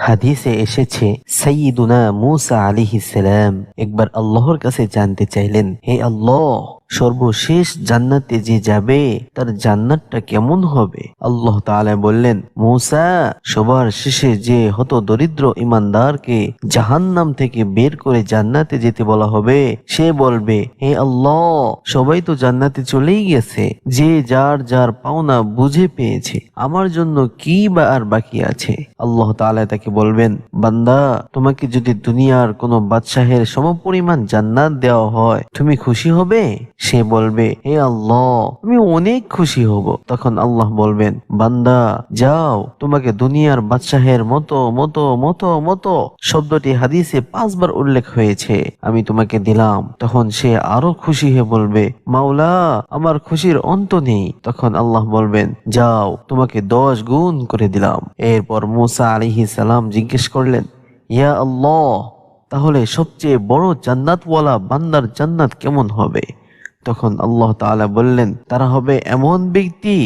হাদিসে এসেছে সঈদুনা মুসা আলিহিস সালাম একবার আল্লাহর কাছে জানতে চাইলেন হে আল্লাহ সর্বশেষ জান্নাতে যে যাবে, তার জান্নাতটা কেমন হবে? আল্লাহ তাআলা বললেন, মৌসা, সবার শেষে যে হত দরিদ্র ইমানদারকে জাহান্নাম থেকে বের করে জান্নাতে যেতে বলা হবে, সে বলবে, হে আল্লাহ, সবাই তো জান্নাতে চলেই গেছে। যে যার যার পাওনা বুঝে পেয়েছে, আমার জন্য কি বা আর বাকি আছে? আল্লাহ তাআলা তাকে বলবেন, বান্দা, তোমাকে যদি দুনিয়ার কোনো বাদশাহের সমপরিমাণ জান্নাত দেওয়া হয়, তুমি খুশি হবে? সে বলবে, হে আল্লাহ, আমি অনেক খুশি হব। তখন আল্লাহ বলবেন, বান্দা, যাও, তোমাকে দুনিয়ার বাদশাহের মতো মতো মতো মতো শব্দটি হাদিসে পাঁচবার উল্লেখ হয়েছে, আমি তোমাকে দিলাম। তখন সে আরও খুশি হয়ে বলবে, মাওলা, আমার খুশির অন্ত নেই। তখন আল্লাহ বলবেন, যাও, তোমাকে দশ গুণ করে দিলাম। এরপর মুসা আলিহি সালাম জিজ্ঞেস করলেন, ইয়া আল্লাহ, তাহলে সবচেয়ে বড় জান্নাতওয়ালা বান্দার জান্নাত কেমন হবে? তখন আল্লাহ তাআলা বললেন, তারা হবে এমন ব্যক্তি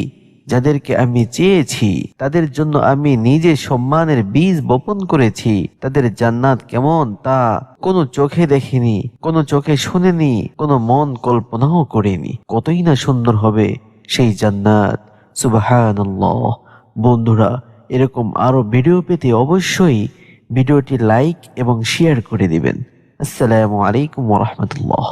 যাদেরকে আমি চেয়েছি। তাদের জন্য আমি নিজে সম্মানের বীজ বপন করেছি। তাদের জান্নাত কেমন তা কোনো চোখে দেখিনি, কোনো চোখে শুনেনি, কোনো মন কল্পনাও করেনি। কতই না সুন্দর হবে সেই জান্নাত। সুবহানাল্লাহ। বন্ধুরা, এরকম আরও ভিডিও পেতে অবশ্যই ভিডিওটি লাইক এবং শেয়ার করে দিবেন। আসসালামু আলাইকুম ওরহমতুল্লাহ